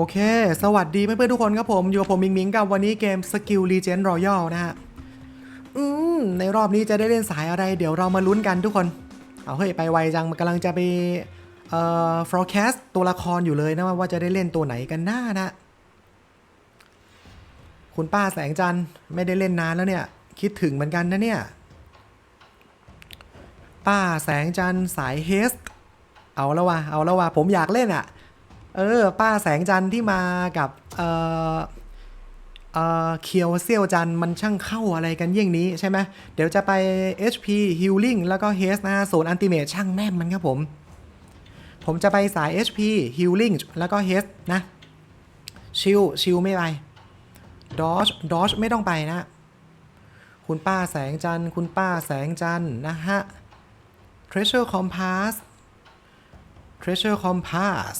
โอเค สวัสดีเพื่อนๆทุกคนครับผม อยู่กับผมมิงมิงกับวันนี้เกม Skill Legend Royal นะฮะ อืม ในรอบนี้จะได้เล่นสายอะไร เดี๋ยวเรามาลุ้นกันทุกคน เอาเฮ้ย ไปไวจังมันกำลังจะไป เอ่อ forecast ตัวละครอยู่เลยนะว่าจะได้เล่นตัวไหนกันหน้านะ คุณป้าแสงจันทร์ไม่ได้เล่นนานแล้วเนี่ย คิดถึงเหมือนกันนะเนี่ย ป้าแสงจันทร์สายเฮส เอาแล้วว่ะเอาแล้วว่ะผมอยากเล่นอะ เออ ป้าแสงจันทร์ที่มากับเอ่อเอ่อเคียวเซี่ยวจันทร์มันช่างเข้าอะไรกันเยี่ยงนี้ใช่ไหมเดี๋ยวจะไป HP Healing แล้วก็ Haste นะโซนอันติเม e ช่างแม่นมันครับผม ผมจะไปสาย HP Healing แล้วก็ Haste นะ ชิลชิลไม่ไป Dodge Dodge ไม่ต้องไปนะ คุณป้าแสงจันทร์คุณป้าแสงจันทร์นะฮะ Treasure Compass Treasure Compass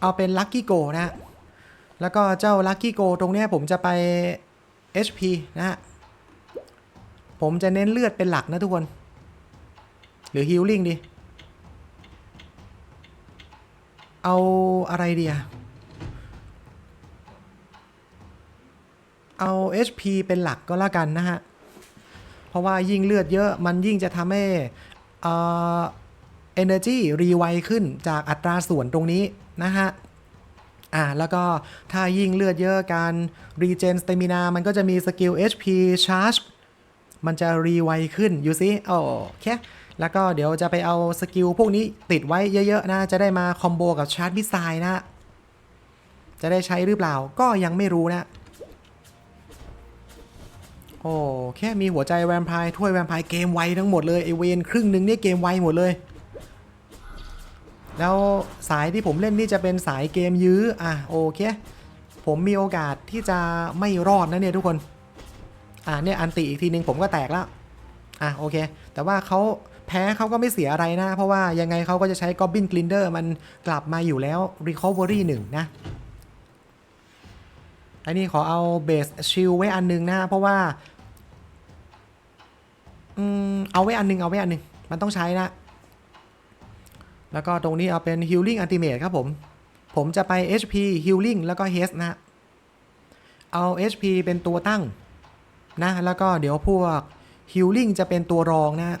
เอาเป็น Lucky Go นะฮะ แล้วก็เจ้า Lucky Go ตรงนี้ผมจะไป HP นะฮะ ผมจะเน้นเลือดเป็นหลักนะทุกคน หรือ Healing ดี เอาอะไรดีอะเอา HP เป็นหลักก็แล้วกันนะฮะ เพราะว่ายิ่งเลือดเยอะมันยิ่งจะทำให้เอ่อ energy รีไวขึ้นจากอัตราส่วนตรงนี้ นะฮะอ่าแล้วก็ถ้ายิ่งเลือดเยอะการ regen stamina มันก็จะมีสกิล HP charge มันจะรีไวขึ้นอยู่ซิโอเคแล้วก็เดี๋ยวจะไปเอาสกิลพวกนี้ติดไว้เยอะๆนะ จะได้มาคอมโบกับชาร์จมิสไซล์นะ จะได้ใช้หรือเปล่าก็ยังไม่รู้นะ โอ้แค่มีหัวใจแวมไพร์ถ้วยแวมไพร์เกมไวทั้งหมดเลยไอเวนครึ่งหนึ่งเนี่ยเกมไวหมดเลย แล้วสายที่ผมเล่นนี่จะเป็นสายเกมยื้อ อะโอเค ผมมีโอกาสที่จะไม่รอดนะเนี่ยทุกคน อะเนี่ยอันติอีกทีนึงผมก็แตกแล้ว อะโอเค แต่ว่าเขาแพ้เขาก็ไม่เสียอะไรนะ เพราะว่ายังไงเขาก็จะใช้ Goblin Glinder มันกลับมาอยู่แล้ว Recovery 1 นะอันนี้ขอเอา Base Shield ไว้อันหนึงนะ เพราะว่า อืม เอาไว้อันหนึง เอาไว้อันหนึง มันต้องใช้นะ แล้วก็ตรงนี้เอาเป็น Healing Ultimate ครับผม ผมจะไป HP Healing แล้วก็ Haste นะ เอา HP เป็นตัวตั้งนะ แล้วก็เดี๋ยวพวก Healing จะเป็นตัวรองนะ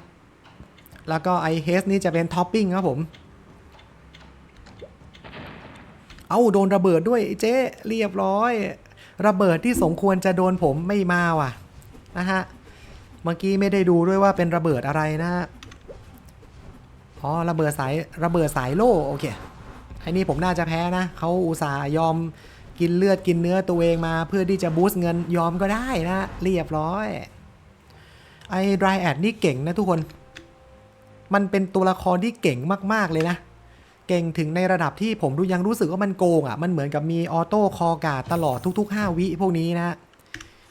แล้วก็ไอ Haste นี่จะเป็น Topping ครับผม เอาโดนระเบิดด้วยเจ๊เรียบร้อย ระเบิดที่สมควรจะโดนผมไม่มาว่ะนะฮะ เมื่อกี้ไม่ได้ดูด้วยว่าเป็นระเบิดอะไรนะฮะ อ๋อระเบิดสายระเบิดสายโล่โอเคไอ้นี่ผมน่าจะแพ้นะเขาอุตส่าห์ยอมกินเลือดกินเนื้อตัวเองมาเพื่อที่จะบูสต์เงินยอมก็ได้นะ เรียบร้อย ไอ้ดรายแอดนี่เก่งนะทุกคน มันเป็นตัวละครที่เก่งมาก ๆ เลยนะ เก่งถึงในระดับที่ผมดูยังรู้สึกว่ามันโกงอะ่ะ มันเหมือนกับมีออโต้คอการ์ดตลอดทุก ๆ 5 วิพวกนี้นะ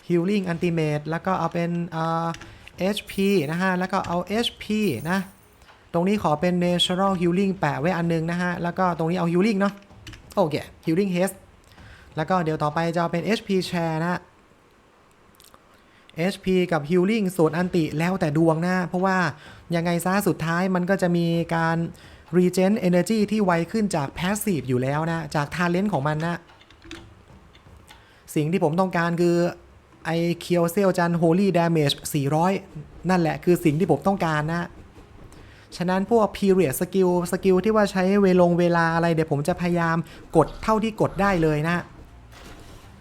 Healing Ultimate แล้วก็เอาเป็นเอ่อ HP นะฮะ แล้วก็เอา HP นะ ตรงนี้ขอเป็น Natural Healing แปะไว้อันนึงนะฮะ แล้วก็ตรงนี้เอา Healing เนาะ โอเค Healing Haste แล้วก็เดี๋ยวต่อไปจะเอาเป็น HP Share นะ HP กับ Healing ส่วนอันติแล้วแต่ดวงนะ เพราะว่ายังไงซะสุดท้ายมันก็จะมีการ Regen Energy ที่ไวขึ้นจาก Passive อยู่แล้วนะ จาก Talent ของมันนะ สิ่งที่ผมต้องการคือไอเคียวเซลจัน Holy Damage 400 นั่นแหละคือสิ่งที่ผมต้องการนะ ฉะนั้นพวก period skill สกิลที่ว่าใช้เวลงเวลาอะไรเดี๋ยวผมจะพยายามกดเท่าที่กดได้เลยนะ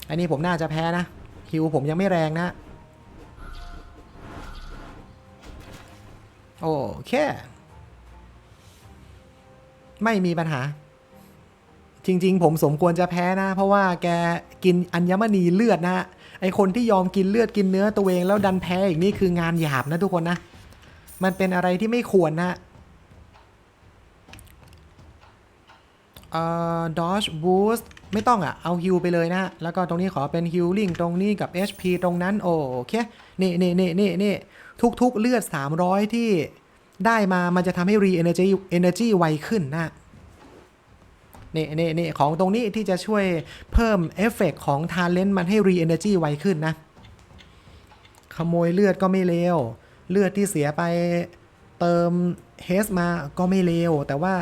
อันนี้ผมน่าจะแพ้นะคิวผมยังไม่แรงนะ โอเค ไม่มีปัญหา จริง ๆ ผมสมควรจะแพ้นะ เพราะว่าแกกินอัญมณีเลือดนะไอคนที่ยอมกินเลือดกินเนื้อตัวเองแล้วดันแพ้อีกนี่คืองานหยาบนะทุกคนนะ มันเป็นอะไรที่ไม่ควรนะเอ่อ dodge boost ไม่ต้องอะเอาฮิวไปเลยนะ แล้วก็ตรงนี้ขอเป็น healing ตรงนี้กับ HP ตรงนั้น โอเค นี่นี่นี่นี่นี่ทุกๆ เลือด 300 ที่ได้มา มันจะทำให้ re energy energy ไวขึ้นนะนี่นี่นี่ของตรงนี้ที่จะช่วยเพิ่มเอฟเฟกของ talent มันให้ re energy ไวขึ้นนะ ขโมยเลือดก็ไม่เลว เลือดที่เสียไปเติมเฮสมาก็ไม่เลวแต่ว่า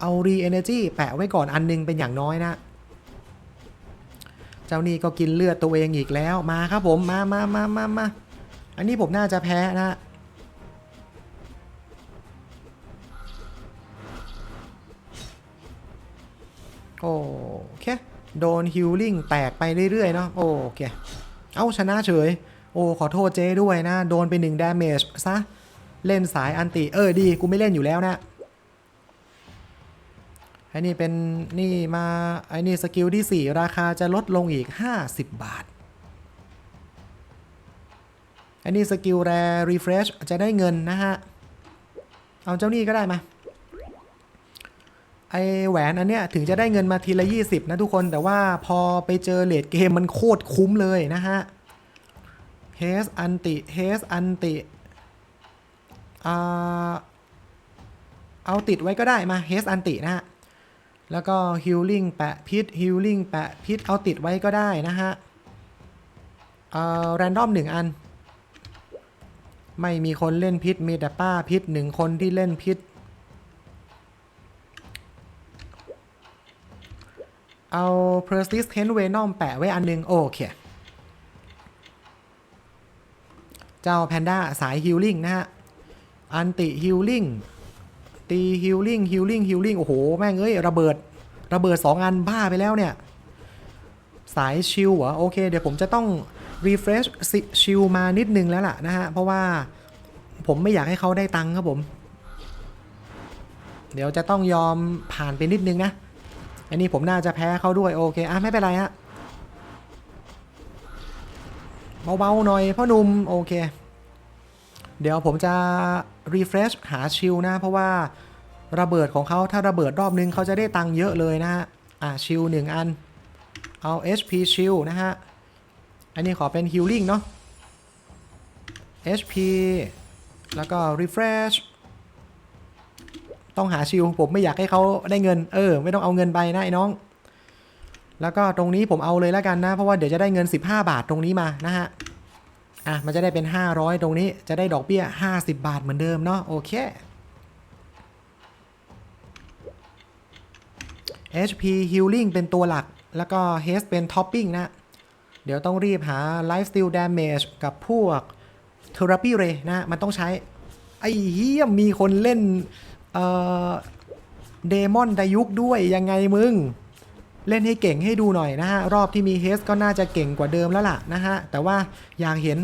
เอา re energy แปะไว้ก่อนอันนึงเป็นอย่างน้อยนะ เจ้านี่ก็กินเลือดตัวเองอีกแล้วมาครับผมมามามามามาอันนี้ผมน่าจะแพ้นะโอเค โดนฮิลลิ่งแตกไปเรื่อยๆเนาะโอเค เอาชนะเฉย โอ้ขอโทษเจ้ด้วยนะ โดนไปหนึ่งดาเมจซะ เล่นสายอันติ เออดี กูไม่เล่นอยู่แล้วนะไอ้นี่เป็นนี่มาไอ้นี่สกิลที่ 4 ราคาจะลดลงอีก 50 บาทไอันนี้สกิลแรรีเฟรชจะได้เงินนะฮะ เอาเจ้านี่ก็ได้มาไอแหวนอันเนี้ยถึงจะได้เงินมาทีละ 20 นะทุกคนแต่ว่าพอไปเจอเลดเกมมันโคตรคุ้มเลยนะฮะ เฮสอันติเฮสอันติเอาติดไว้ก็ได้มาเฮสอันตินะฮะ แล้วก็ฮิลลิ่งแปะพิษฮิลลิ่งแปะพิษเอาติดไว้ก็ได้นะฮะเอ่อแรนดอมหนึ่งอัน ไม่มีคนเล่นพิษ มีแต่ป้าพิษหนึ่งคนที่เล่นพิษเอา persistent venom แปะไว้อันหนึง โอเค เจ้าแพนด้าสายฮิลลิ่งนะฮะ อันติฮิลลิ่ง ตีฮิลลิ่งฮิลลิ่งฮิลลิ่ง โอ้โห แม่งเอ้ย ระเบิด ระเบิด 2 อันบ้าไปแล้วเนี่ย สายชิลเหรอ โอเค เดี๋ยวผมจะต้อง refresh ชิลมานิดนึงแล้วล่ะนะฮะ เพราะว่าผมไม่อยากให้เขาได้ตังค์ครับผม เดี๋ยวจะต้องยอมผ่านไปนิดนึงนะ อันนี้ผมน่าจะแพ้เขาด้วย โอเค อะ ไม่เป็นไรฮะ เบาๆหน่อยพ่อหนุ่มโอเค เดี๋ยวผมจะ refresh หาชิลนะ เพราะว่าระเบิดของเขาถ้าระเบิดรอบนึงเขาจะได้ตังค์เยอะเลยนะฮะอะชิลหนึ่งอัน เอา HP ชิลนะฮะ อันนี้ขอเป็น healing เนาะ HP แล้วก็ refresh ต้องหาชิลผมไม่อยากให้เขาได้เงิน เออ ไม่ต้องเอาเงินไปนะไอ้น้อง แล้วก็ตรงนี้ผมเอาเลยแล้วกันนะ เพราะว่าเดี๋ยวจะได้เงิน 15 บาทตรงนี้มานะฮะ อะ มันจะได้เป็น 500 ตรงนี้จะได้ดอกเบี้ย 50 บาทเหมือนเดิมเนาะโอเค HP healing เป็นตัวหลัก แล้วก็ Haste เป็น topping นะ เดี๋ยวต้องรีบหา life steal damage กับพวก therapy ray นะ มันต้องใช้ ไอ้เหี้ยมีคนเล่น เอ่อ เดมอนดายุกด้วยยังไงมึง เล่นให้เก่งให้ดูหน่อยนะฮะ รอบที่มีเฮสก็น่าจะเก่งกว่าเดิมแล้วล่ะนะฮะ แต่ว่าอยากเห็น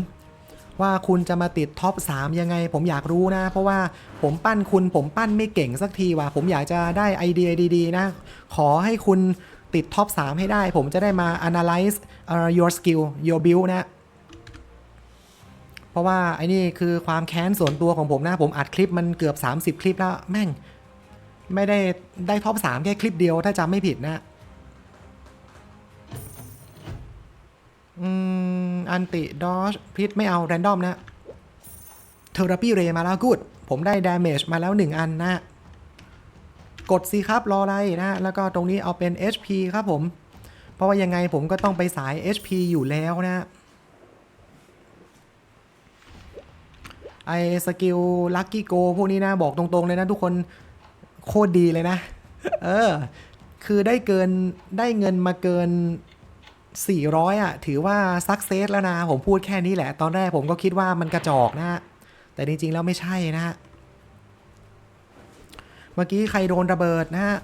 ว่าคุณจะมาติดท็อป 3 ยังไง ผมอยากรู้นะ เพราะว่าผมปั้นคุณผมปั้นไม่เก่งสักทีว่ะผมอยากจะได้ไอเดียดีๆนะ ขอให้คุณติดท็อป 3 ให้ได้ ผมจะได้มา analyze uh, your skill your build นะ เพราะว่าไอ้นี่คือความแค้นส่วนตัวของผมนะ ผมอัดคลิปมันเกือบ 30 คลิปแล้วแม่ง ไม่ได้ได้ท็อป 3 แค่คลิปเดียวถ้าจำไม่ผิดนะ อืม อันติดอชพิษไม่เอาแรนดอมนะเทอราปีเรมาแล้วกูด ผมได้ดาเมจมาแล้ว 1 อันนะ กดสิครับรออะไรนะ แล้วก็ตรงนี้เอาเป็น HP ครับผม เพราะว่ายังไงผมก็ต้องไปสาย HP อยู่แล้วนะ ไอสกิลลัคกี้โกพวกนี้นะบอกตรงๆเลยนะทุกคนโคตรดีเลยนะ เออ คือได้เกินได้เงินมาเกิน 400อะถือว่าซักเซสแล้วนะ ผมพูดแค่นี้แหละ ตอนแรกผมก็คิดว่ามันกระจอกนะฮะแต่จริงๆแล้วไม่ใช่นะ เมื่อกี้ใครโดนระเบิดนะฮะ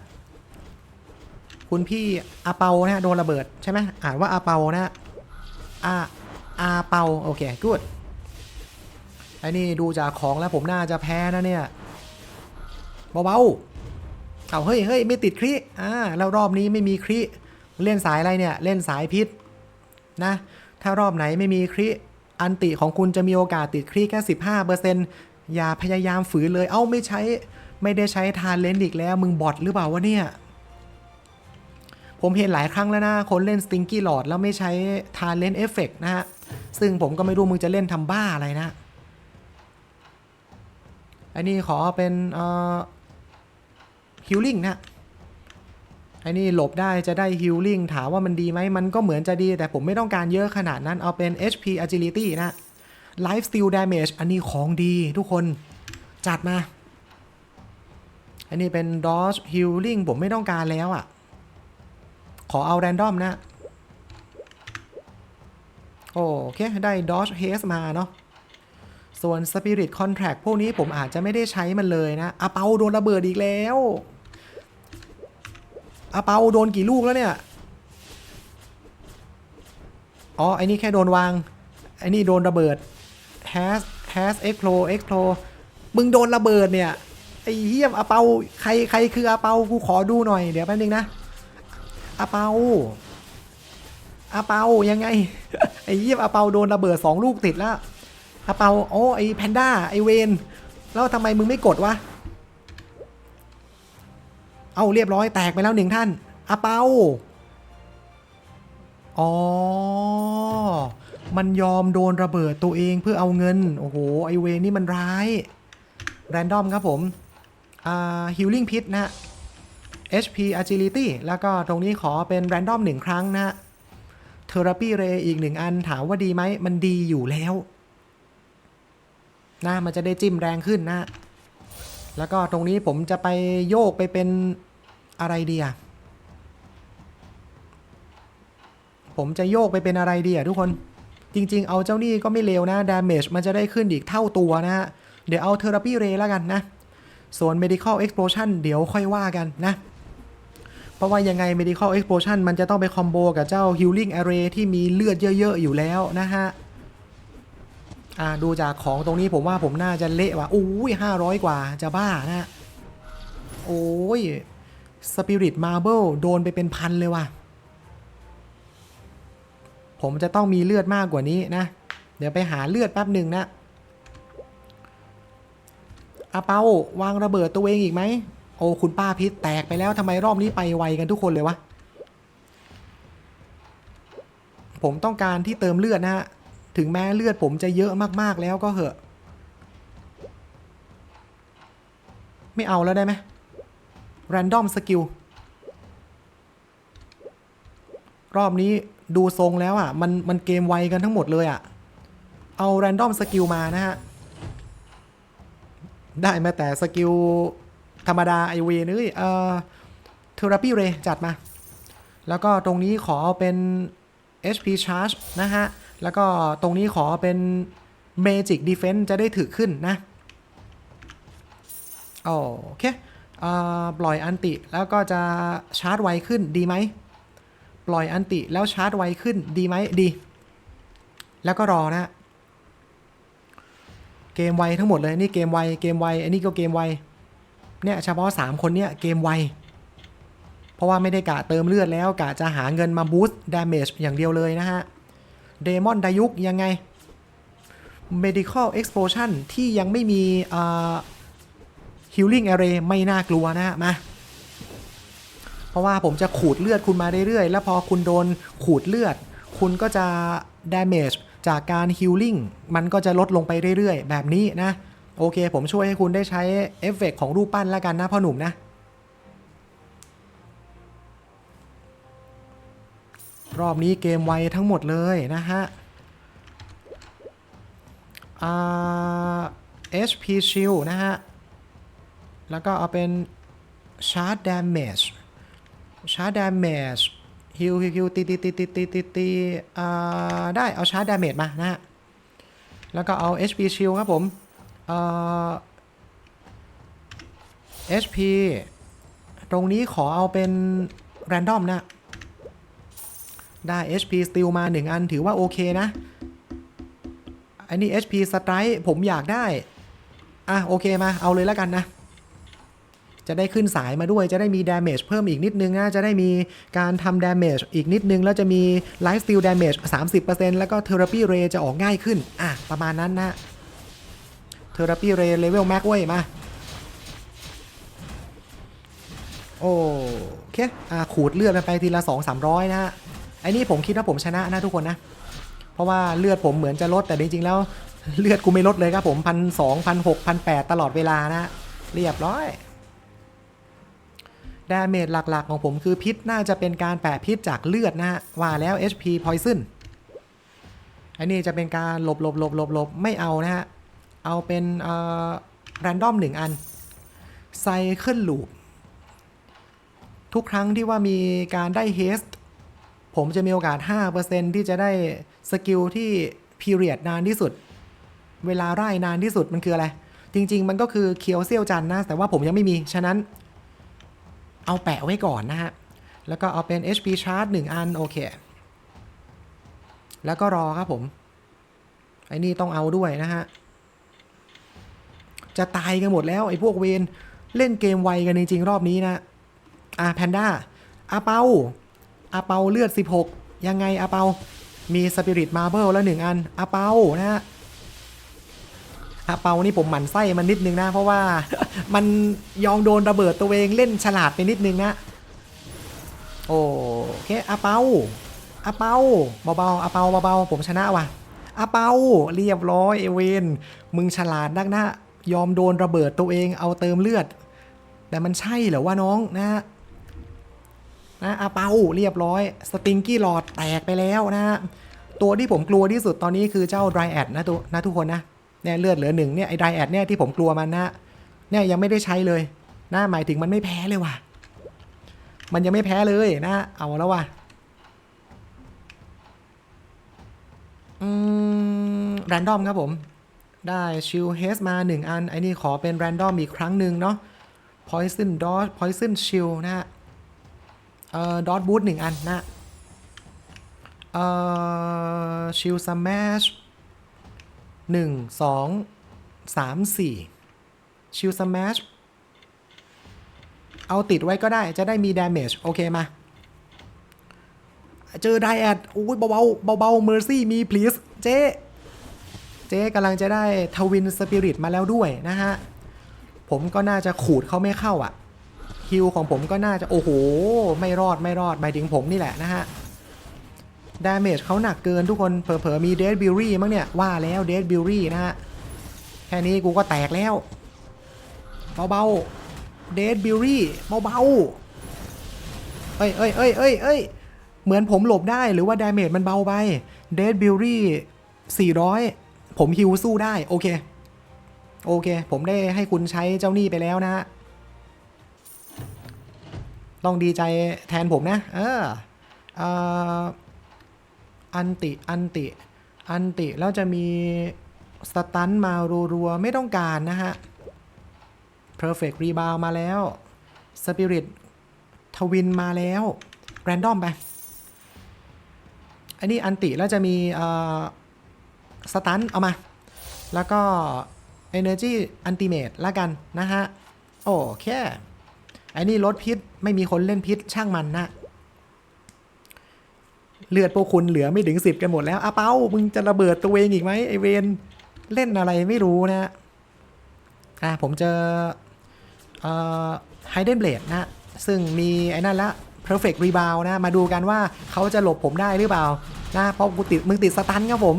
คุณพี่อาเปานะฮะโดนระเบิดใช่ไหมอ่านว่าอาเปานะฮะอาอาเปาโอเคกูดไอ้นี่ดูจากของแล้วผมน่าจะแพ้นะเนี่ยเบาๆเอาเฮ้ยเฮ้ยไม่ติดคริอ่าแล้วรอบนี้ไม่มีคริ เล่นสายอะไรเนี่ย เล่นสายพิษนะ ถ้ารอบไหนไม่มีคริอันติของคุณจะมีโอกาสติดคริแค่15%อย่าพยายามฝืนเลย เอ้าไม่ใช้ ไม่ได้ใช้ทานเลนอีกแล้ว มึงบอทหรือเปล่าวะเนี่ย ผมเห็นหลายครั้งแล้วนะ คนเล่นสติงกี้หลอดแล้วไม่ใช้ทานเลนเอฟเฟกนะฮะ ซึ่งผมก็ไม่รู้มึงจะเล่นทำบ้าอะไรนะ อันนี้ขอเป็นเอ่อฮิลลิ่งนะ ไอ้นี่หลบได้จะได้ฮิลลิ่งถามว่ามันดีไหมมันก็เหมือนจะดี แต่ผมไม่ต้องการเยอะขนาดนั้นเอาเป็น HP agility นะ life steal damage อันนี้ของดีทุกคนจัดมา อันนี้เป็น Dodge Healing ผมไม่ต้องการแล้วอะ่ะ ขอเอา Random นะ โอเค ได้ Dodge Haze มาเนาะส่วน Spirit Contract พวกนี้ผมอาจจะไม่ได้ใช้มันเลยนะอาเปาโดนระเบิดอีกแล้ว อาเปาโดนกี่ลูกแล้วเนี่ย อ๋อไอ้นี่แค่โดนวาง ไอ้นี่โดนระเบิด has has explode explode มึงโดนระเบิดเนี่ย ไอ้เหี้ยมอาเปาใครใครคืออาเปากูขอดูหน่อย เดี๋ยวแป๊บนึงนะอาเปาอาเปายังไง ไอ้เหี้ยมอาเปาโดนระเบิดสองลูกติดแล้วอาเปาโอ้ไอ้แพนด้าไอ้เวนแล้วทำไมมึงไม่กดวะ เอาเรียบร้อยแตกไปแล้วหนึ่งท่านอาเปาอ๋อ มันยอมโดนระเบิดตัวเองเพื่อเอาเงิน โอ้โห ไอเวนี่มันร้าย แรนดอมครับผม อ่า healing pit นะ HP agility แล้วก็ตรงนี้ขอเป็นแรนดอมหนึ่งครั้งนะฮะ therapy ray อีกหนึ่งอันถามว่าดีไหม มันดีอยู่แล้วนะมันจะได้จิ้มแรงขึ้นนะ แล้วก็ตรงนี้ผมจะไปโยกไปเป็น อะไรดีอะผมจะโยกไปเป็นอะไรดีอะทุกคน จริง ๆ เอาเจ้านี่ก็ไม่เลวนะ damage มันจะได้ขึ้นอีกเท่าตัวนะฮะ เดี๋ยวเอา therapy ray แล้วกันนะ ส่วน medical explosion เดี๋ยวค่อยว่ากันนะ เพราะว่ายังไง medical explosion มันจะต้องไปคอมโบกับเจ้า healing array ที่มีเลือดเยอะๆ อยู่แล้วนะฮะอ่าดูจากของตรงนี้ผมว่าผมน่าจะเละว่ะอุ้ยห้าร้อยกว่าจะบ้านะ โอ้ย Spirit Marble โดนไปเป็นพันเลยว่ะ ผมจะต้องมีเลือดมากกว่านี้นะ เดี๋ยวไปหาเลือดแป๊บหนึ่งนะอาเปาวางระเบิดตัวเองอีกไหม โอ้คุณป้าพิษแตกไปแล้วทำไมรอบนี้ไปไวกันทุกคนเลยวะ ผมต้องการที่เติมเลือดนะฮะ ถึงแม้เลือดผมจะเยอะมากๆแล้วก็เหอะ ไม่เอาแล้วได้ไหม Random Skill รอบนี้ดูทรงแล้วอะ มันมันเกมไวกันทั้งหมดเลยอะ เอา Random Skill มานะฮะ ได้มาแต่สกิลธรรมดาไอเวนึ้ยเอ่อ Therapy Ray จัดมา แล้วก็ตรงนี้ขอเป็น HP Charge นะฮะ แล้วก็ตรงนี้ขอเป็น Magic Defense จะได้ถือขึ้นนะ โอเค ปล่อยอันติแล้วก็จะชาร์จไวขึ้นดีไหม ปล่อยอันติแล้วชาร์จไวขึ้นดีไหมดี แล้วก็รอนะเกมไวทั้งหมดเลยนี่เกมไวเกมไวอันนี้ก็เกมไวเนี่ยเฉพาะ 3 คนเนี่ยเกมไวเพราะว่าไม่ได้กะเติมเลือดแล้วกะจะหาเงินมาบูสต์ดาเมจอย่างเดียวเลยนะฮะเดมอนดายุกยังไง Medical Explosion ที่ยังไม่มี อ่า Healing Array ไม่น่ากลัวนะฮะมาเพราะว่าผมจะขูดเลือดคุณมาเรื่อยๆ แล้วพอคุณโดนขูดเลือด คุณก็จะ damage จากการ healing มันก็จะลดลงไปเรื่อยๆ แบบนี้นะ โอเค ผมช่วยให้คุณได้ใช้เอฟเฟกต์ของรูปปั้นแล้วกันนะพ่อหนุ่มนะ รอบนี้เกมไวทั้งหมดเลยนะฮะอ่า HP Shield นะฮะ แล้วก็เอาเป็น Charge Damage Charge Damage ฮิวฮิวฮิวตีตีตีตีตีตีตีได้เอา Charge Damage มานะฮะ แล้วก็เอา HP Shield ครับผมเอ่อ HP ตรงนี้ขอเอาเป็น Random นะ ได้ HP Steel มา 1 อันถือว่าโอเคนะ อันนี้ HP Strike ผมอยากได้ อะโอเคมาเอาเลยแล้วกันนะ จะได้ขึ้นสายมาด้วยจะได้มี damage เพิ่มอีกนิดนึงนะจะได้มีการทำ damage อีกนิดนึง แล้วจะมี life steal damage 30%แล้วก็ therapy ray จะออกง่ายขึ้น อะ ประมาณนั้นนะ therapy ray level max เว้ยมาโอเคอะขูดเลือดไปทีละ2 300นะฮะไอ้นี่ผมคิดว่าผมชนะนะทุกคนนะ เพราะว่าเลือดผมเหมือนจะลดแต่จริงๆแล้วเลือดกูไม่ลดเลยครับผมพันสองพันหกพันแปดตลอดเวลานะ เรียบร้อย ดาเมจหลักๆของผมคือพิษน่าจะเป็นการแปะพิษจากเลือดนะฮะว่าแล้ว HP poison อันนี้จะเป็นการหลบหลบหลบหลบหลบไม่เอานะฮะ เอาเป็นเอ่อแรนดอมหนึ่งอันไซเคิลลูปทุกครั้งที่ว่ามีการได้เฮสผมจะมีโอกาส 5%ที่จะได้สกิลที่พีเรียดนานที่สุด เวลาไล่นานที่สุดมันคืออะไร จริง ๆ มันก็คือเคียวเซียวจันนะ แต่ว่าผมยังไม่มี ฉะนั้น เอาแปะไว้ก่อนนะฮะ แล้วก็เอาเป็น HP Charge 1อัน โอเค แล้วก็รอครับผม ไอ้นี่ต้องเอาด้วยนะฮะ จะตายกันหมดแล้ว ไอ้พวกเวนเล่นเกมไวกันจริงๆรอบนี้นะ อะแพนด้าอาเปาอาเปาเลือด 16 ยังไงอาเปามีสปิริตมาเบิลแล้วหนึ่งอันอาเปานะฮะ อาเปานี่ผมหมั่นไส้มันนิดนึงนะ เพราะว่ามันยอมโดนระเบิดตัวเองเล่นฉลาดไปนิดนึงนะ โอเคอาเปาอาเปาเบาๆอาเปาเบาๆผมชนะว่ะอาเปาเรียบร้อยเอเวนมึงฉลาดนักนะยอมโดนระเบิดตัวเองเอาเติมเลือด แต่มันใช่เหรอว่าน้องนะนะอาเปาเรียบร้อย สติงกี้หลอดแตกไปแล้วนะ ตัวที่ผมกลัวที่สุดตอนนี้คือเจ้า Dry a d นะตัวนะทุกคนนะ เนี่ยเลือดเหลือหนึ่งเนี่ยไอ้ Dry a d เนี่ยที่ผมกลัวมันนะเนี่ยยังไม่ได้ใช้เลยนะหมายถึงมันไม่แพ้เลยว่ะ มันยังไม่แพ้เลยนะ เอาแล้วว่ะอืมแรนดอมครับผม ได้ชิลเฮสมา 1 อัน ไอ้นี่ขอเป็นแรนดอมอีกครั้งหนึ่งเนาะ Poison Dot Poison Shield นะฮะ เอ่อ Dot Boot 1 อันนะ เอ่อ Shield Smash 1 2 3 4 Shield Smash เอาติดไว้ก็ได้จะได้มี damage โอเคมา เจอไดแอดอุ้ยเบาๆเบาๆ mercy มี please เจ๊เจ๊กำลังจะได้ทวินสปิริตมาแล้วด้วยนะฮะ ผมก็น่าจะขูดเขาไม่เข้าอะฮิลของผมก็น่าจะโอ้โห ไม่รอดไม่รอดหมายถึงผมนี่แหละนะฮะ ดาเมจเขาหนักเกินทุกคนเผลอๆมีเดดบิวรี่มั้งเนี่ย ว่าแล้วเดดบิวรี่นะฮะ แค่นี้กูก็แตกแล้ว เบาๆเดดบิวรี่เบาๆเอ้ยเอ้ยเอ้ยเอ้ยเอ้ยเหมือนผมหลบได้หรือว่าดาเมจมันเบาไปเดดบิวรี่400 ผมฮิวสู้ได้ โอเค โอเค ผมได้ให้คุณใช้เจ้านี้ไปแล้วนะฮะต้องดีใจแทนผมนะ เออเออ อันติ อันติ อันติ แล้วจะมีสตันมารัวๆ ไม่ต้องการนะฮะ Perfect Rebound มาแล้ว Spirit ทวินมาแล้ว Random ไป อันนี้อันติ แล้วจะมีสตันเอามา แล้วก็ Energy Ultimate ละกันนะฮะ โอเค อันนี้ลดพิษ ไม่มีคนเล่นพิษช่างมันนะ เลือดพวกคุณเหลือไม่ถึงสิบกันหมดแล้วอาเป้ามึงจะระเบิดตัวเองอีกไหมไอเวนเล่นอะไรไม่รู้นะอะผมเจอเอ่อ Hidden Blade นะ ซึ่งมีไอ้นั่นละ Perfect Rebound นะ มาดูกันว่าเขาจะหลบผมได้หรือเปล่านะเพราะกูติดมึงติดสตันครับผม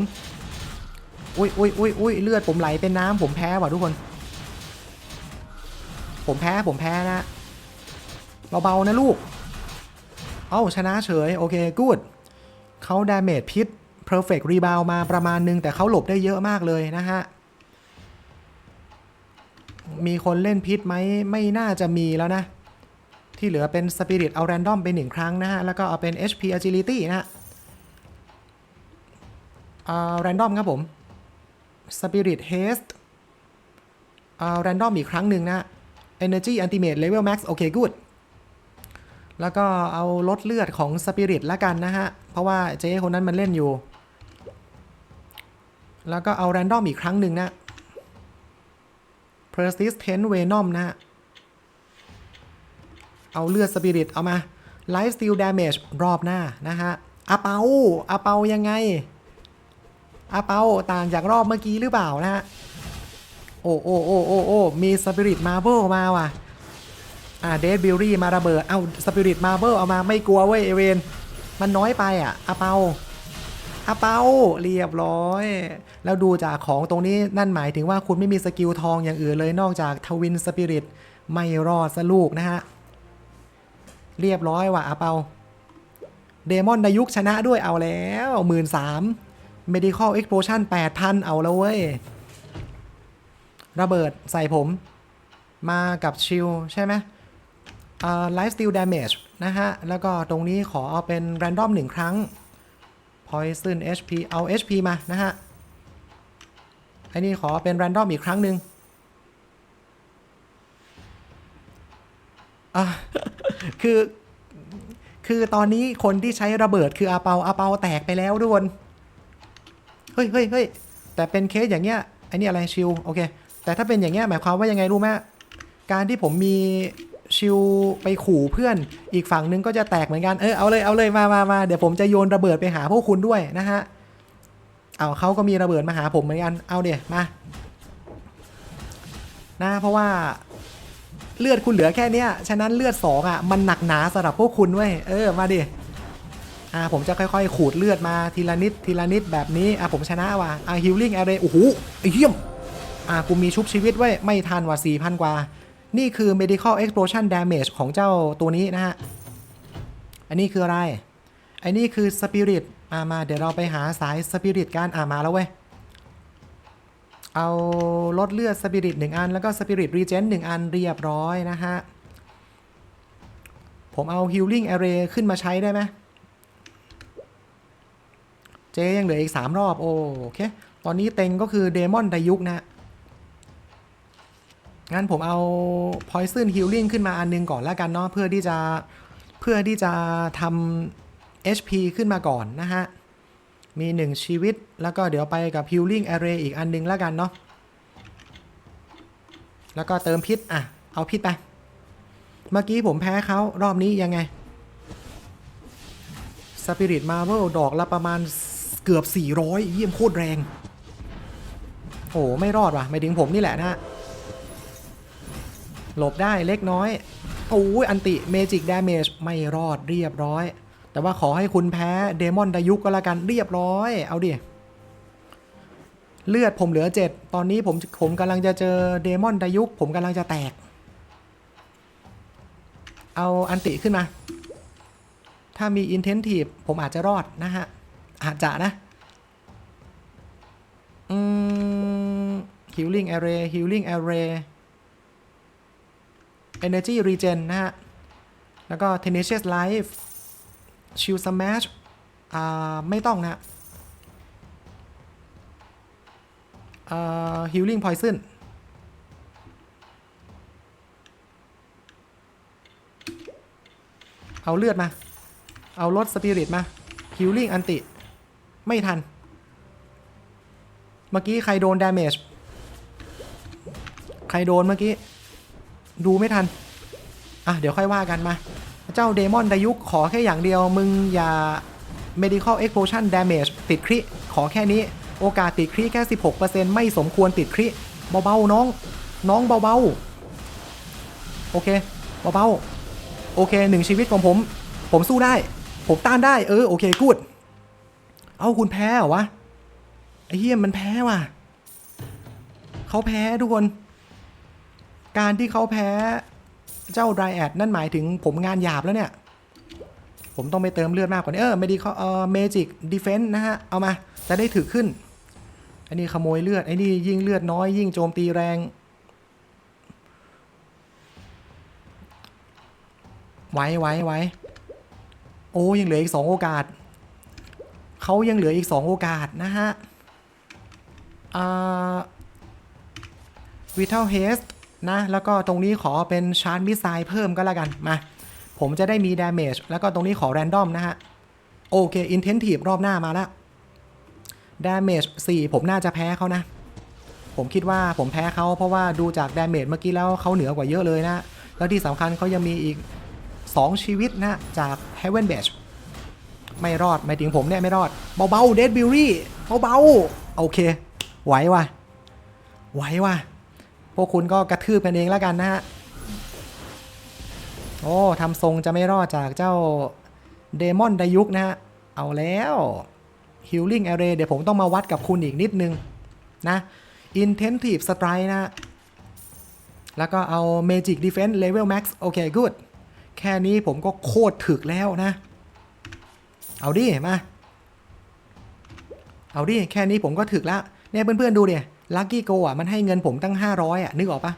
อุ้ยอุ้ยอุ้ยอุ้ยเลือดผมไหลเป็นน้ำผมแพ้ว่ะทุกคน ผมแพ้ผมแพ้นะเบาๆนะลูก เอ้าชนะเฉย โอเคกูด เขาดาเมจพิษ Perfect Rebound มาประมาณนึง แต่เขาหลบได้เยอะมากเลยนะฮะ มีคนเล่นพิษไหมไม่น่าจะมีแล้วนะ ที่เหลือเป็น Spirit เอา Random ไปหนึ่งครั้งนะฮะ แล้วก็เอาเป็น HP Agility นะฮะอ่า Random ครับผม Spirit Haste อ่า Random อีกครั้งหนึ่งนะ Energy Ultimate Level Max โอเค good แล้วก็เอาลดเลือดของ Spirit ละกันนะฮะ เพราะว่าเจ๊คนนั้นมันเล่นอยู่ แล้วก็เอา Random อีกครั้งหนึ่งนะ Persistent Venom นะฮะ เอาเลือด Spirit เอามา Life Steal Damage รอบหน้านะฮะอาเปาอาเปายังไงอาเปาต่างจากรอบเมื่อกี้หรือเปล่านะฮะ โอ้โอ้โอ้โอ้โอ้มี Spirit Marble มาว่ะ อ่าเดดบิลลี่มาระเบิด เอาสปิริตมาเบิลเอามาไม่กลัวเว้ยเอเวนมันน้อยไปอะอาเปาอาเปาเรียบร้อย แล้วดูจากของตรงนี้นั่นหมายถึงว่าคุณไม่มีสกิลทองอย่างอื่นเลยนอกจากทวินสปิริตไม่รอดซะลูกนะฮะ เรียบร้อยว่ะอาเปาเดมอนดายุกชนะด้วยเอาแล้วหมื่นสาม medical explosion 8,000เอาแล้วเว้ย ระเบิดใส่ผม มากับชิลใช่ไหม อ่า life steal damage นะฮะ แล้วก็ตรงนี้ขอเอาเป็น random หนึ่งครั้ง poison HP เอา HP มานะฮะไอ้นี่ขอเป็น random อีกครั้งหนึ่งคือคือตอนนี้คนที่ใช้ระเบิดคืออาเปาอาเปาแตกไปแล้วทุกคนเฮ้ยเฮ้ยเฮ้ยแต่เป็นเคสอย่างเงี้ยไอ้นี่อะไรชิลโอเค แต่ถ้าเป็นอย่างเงี้ยหมายความว่ายังไงรู้ไหมการที่ผมมี ชิลไปขู่เพื่อน อีกฝั่งนึงก็จะแตกเหมือนกัน เออ เอาเลย เอาเลยมามามาเดี๋ยวผมจะโยนระเบิดไปหาพวกคุณด้วยนะฮะ เอาเขาก็มีระเบิดมาหาผมเหมือนกัน เอาเดี๋ยวมา นะ เพราะว่าเลือดคุณเหลือแค่เนี้ย ฉะนั้นเลือดสองอะ มันหนักหนาสำหรับพวกคุณเว้ย เออ มาดิ อ่า ผมจะค่อยๆ ขูดเลือดมาทีละนิด ทีละนิดแบบนี้ อะผมชนะว่ะ อ่าฮิลลิ่งแอเรโอ้โหไอ้เหี้ยม อ่า กูมีชุบชีวิตไว้ยไม่ทันว่ะ4,000กว่า นี่คือ medical explosion damage ของเจ้าตัวนี้นะฮะ อันนี้คืออะไร อันนี้คือ spirit อ่ามา เดี๋ยวเราไปหาสาย spirit กันอ่ามาแล้วเว้ย เอาลดเลือดสปิริตหนึ่งอัน แล้วก็สปิริตรีเจนหนึ่งอันเรียบร้อยนะฮะ ผมเอา Healing Array ขึ้นมาใช้ได้ไหมเจยังเหลืออีก 3 รอบ โอเค ตอนนี้เต็งก็คือเดมอนไดยุกนะฮะ งั้นผมเอา Poison Healing ขึ้นมาอันหนึงก่อนแล้วกันเนาะเพื่อที่จะเพื่อที่จะทำ HP ขึ้นมาก่อนนะฮะ มี 1 ชีวิตแล้วก็เดี๋ยวไปกับ Healing Array อีกอันนึงแล้วกันเนาะแล้วก็เติมพิษ อะ เอาพิษไป เมื่อกี้ผมแพ้เขารอบนี้ยังไง Spirit Marvel ดอกละประมาณเกือบ 400 เยี่ยมโคตรแรง โอ้ไม่รอดว่ะ ไม่ถึงผมนี่แหละนะฮะ หลบได้เล็กน้อยโอ้ยอันติเมจิกดาเมจไม่รอดเรียบร้อย แต่ว่าขอให้คุณแพ้เดมอนดายุกก็แล้วกันเรียบร้อย เอาดิเลือดผมเหลือ 7 ตอนนี้ผมผมกำลังจะเจอเดมอนดายุกผมกำลังจะแตก เอาอันติขึ้นมา ถ้ามี intentive ผมอาจจะรอดนะฮะ อาจจะนะ อืม healing array healing array energy regen นะฮะ แล้วก็ tenacious life shield smash อ่า ไม่ต้องนะอ่า healing poison เอาเลือดมา เอาลดสปิริตมา healing อันติ ไม่ทัน เมื่อกี้ใครโดน damage ใครโดนเมื่อกี้ ดูไม่ทัน อะ เดี๋ยวค่อยว่ากันมา เจ้าเดมอนดายุกขอแค่อย่างเดียว มึงอย่า medical explosion damage ติดคริขอแค่นี้ โอกาสติดคริแค่ 16%ไม่สมควรติดคริเบาๆน้อง น้องเบาๆ โอเค เบาๆ โอเคหนึ่งชีวิตของผม ผมสู้ได้ ผมต้านได้ เออ โอเคกูด เอาคุณแพ้เหรอวะ ไอ้เหี้ยมันแพ้ว่ะ เขาแพ้ทุกคน การที่เขาแพ้เจ้าไดแอดนั่นหมายถึงผมงานหยาบแล้วเนี่ย ผมต้องไปเติมเลือดมากกว่านี้ เออไม่ดีเขาเออเมจิกดีเฟนต์นะฮะ เอามา จะได้ถือขึ้นไอ้นี่ขโมยเลือดไอ้นี่ยิ่งเลือดน้อยยิ่งโจมตีแรง ไว้ไว้ไว้โอ้ยังเหลืออีกสองโอกาสเขายังเหลืออีกสองโอกาสนะฮะอ่า Vital Haste นะ แล้วก็ตรงนี้ขอเป็นชาร์จมิสไซล์เพิ่มก็แล้วกัน มา ผมจะได้มี damage แล้วก็ตรงนี้ขอ random นะฮะ โอเค intensive รอบหน้ามาแล้ว damage 4ผมน่าจะแพ้เขานะ ผมคิดว่าผมแพ้เขาเพราะว่าดูจาก damage เมื่อกี้แล้วเขาเหนือกว่าเยอะเลยนะ แล้วที่สำคัญเขายังมีอีก 2 ชีวิตนะจาก Heaven Badge ไม่รอด ไม่ถึงผมเนี่ยไม่รอด เบาๆ Dead b u r y เบาๆโอเค ไหววะไหววะ พวกคุณก็กระทืบกันเองแล้วกันนะฮะ โอ้ทำทรงจะไม่รอดจากเจ้าเดมอนไดยุกนะฮะ เอาแล้ว Healing Array เดี๋ยวผมต้องมาวัดกับคุณอีกนิดนึง นะ Intensive Strike นะ แล้วก็เอา Magic Defense Level Max โอเค good แค่นี้ผมก็โคตรถึกแล้วนะ เอาดิมา เอาดิ แค่นี้ผมก็ถึกแล้ว เนี่ยเพื่อนๆดูเดี๋ย ลัคกี้โกอะมันให้เงินผมตั้ง 500อะนึกออกปะ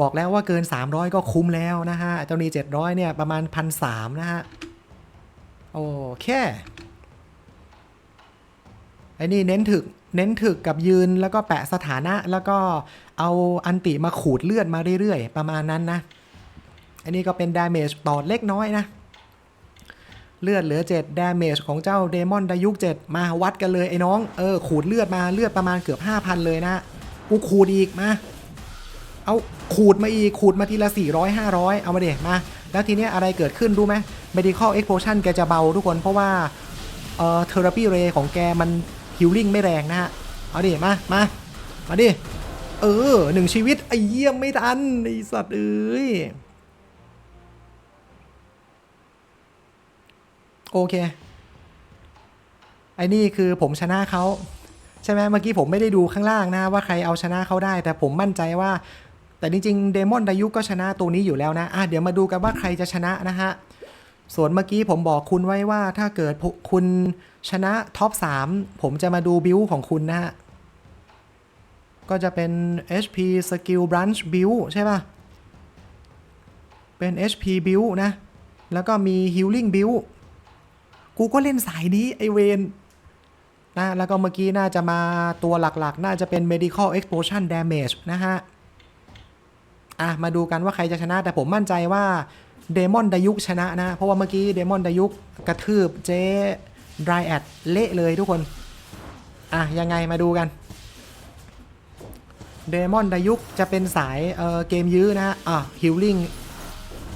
บอกแล้วว่าเกิน 300 ก็คุ้มแล้วนะฮะ เจ้านี้700เนี่ยประมาณ1,300นะฮะ โอเคไอ้นี่เน้นถึกเน้นถึกกับยืนแล้วก็แปะสถานะแล้วก็เอาอันติมาขูดเลือดมาเรื่อยๆ ประมาณนั้นนะ อันนี้ก็เป็นดาเมจต่อเล็กน้อยนะ เลือดเหลือ7 damage ของเจ้าเดมอนดายุก7มาวัดกันเลยไอ้น้อง เออ ขูดเลือดมาเลือดประมาณเกือบ 5,000 เลยนะ กูขูดอีกมา เอาขูดมาอีก ขูดมาทีละ 400 500 เอามาเด็มา แล้วทีเนี้ยอะไรเกิดขึ้นรู้ไหม medical explosion แกจะเบาทุกคนเพราะว่า เอ่อ therapy ray ของแกมัน healing ไม่แรงนะฮะ เอาดิมา มา มาดิ เออหนึ่งชีวิตไอ้เยี่ยมไม่ทันไอ้สัตว์เอ้ย โอเค ไอ้นี่คือผมชนะเขาใช่ไหมเมื่อกี้ผมไม่ได้ดูข้างล่างนะว่าใครเอาชนะเขาได้ แต่ผมมั่นใจว่า แต่จริงๆเดมอนดายุก็ชนะตัวนี้อยู่แล้วนะอะเดี๋ยวมาดูกันว่าใครจะชนะนะฮะส่วนเมื่อกี้ผมบอกคุณไว้ว่าถ้าเกิดคุณชนะท็อป 3 ผมจะมาดูบิลของคุณนะฮะ ก็จะเป็น HP Skill Branch Build ใช่ป่ะ เป็น HP Build นะ แล้วก็มี Healing Build กูก็เล่นสายนี้ไอเวนนะแล้วก็เมื่อกี้น่าจะมาตัวหลักๆ น่าจะเป็น Medical Explosion Damage นะฮะ อะ มาดูกันว่าใครจะชนะ แต่ผมมั่นใจว่าเดมอนดายุกชนะนะ เพราะว่าเมื่อกี้เดมอนดายุกกระทืบเจ๊ดรายแอดเละเลยทุกคน อะ ยังไงมาดูกันเดมอนดายุกจะเป็นสายเออเกมยื้อนะฮะ อะ Healing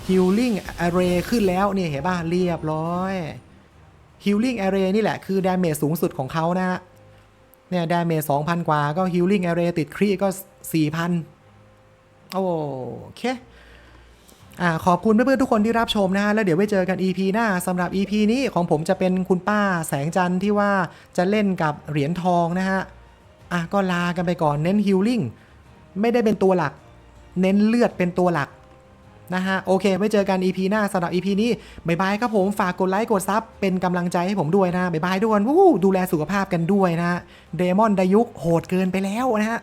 Healing Array ขึ้นแล้วนี่เห็นป่ะเรียบร้อย Healing Array นี่แหละคือ Damage สูงสุดของเขานะฮะเนี่ย Damage 2,000 กว่าก็ Healing Array ติดครีก็ 4,000 โอเคอ่าขอบคุณเพื่อนๆทุกคนที่รับชมนะฮะแล้วเดี๋ยวไว้เจอกัน EP หน้าสำหรับ EP นี้ของผมจะเป็นคุณป้าแสงจันทร์ที่ว่าจะเล่นกับเหรียญทองนะฮะอะก็ลากันไปก่อนเน้น Healing ไม่ได้เป็นตัวหลัก เน้นเลือดเป็นตัวหลัก นะฮะโอเคไว้เจอกัน EP หน้าสำหรับ EP นี้บายบายครับผมฝากกดไลค์กดซับเป็นกำลังใจให้ผมด้วยนะบายบายทุกคนวู้ดูแลสุขภาพกันด้วยนะเดมอนดายุกโหดเกินไปแล้วนะฮะ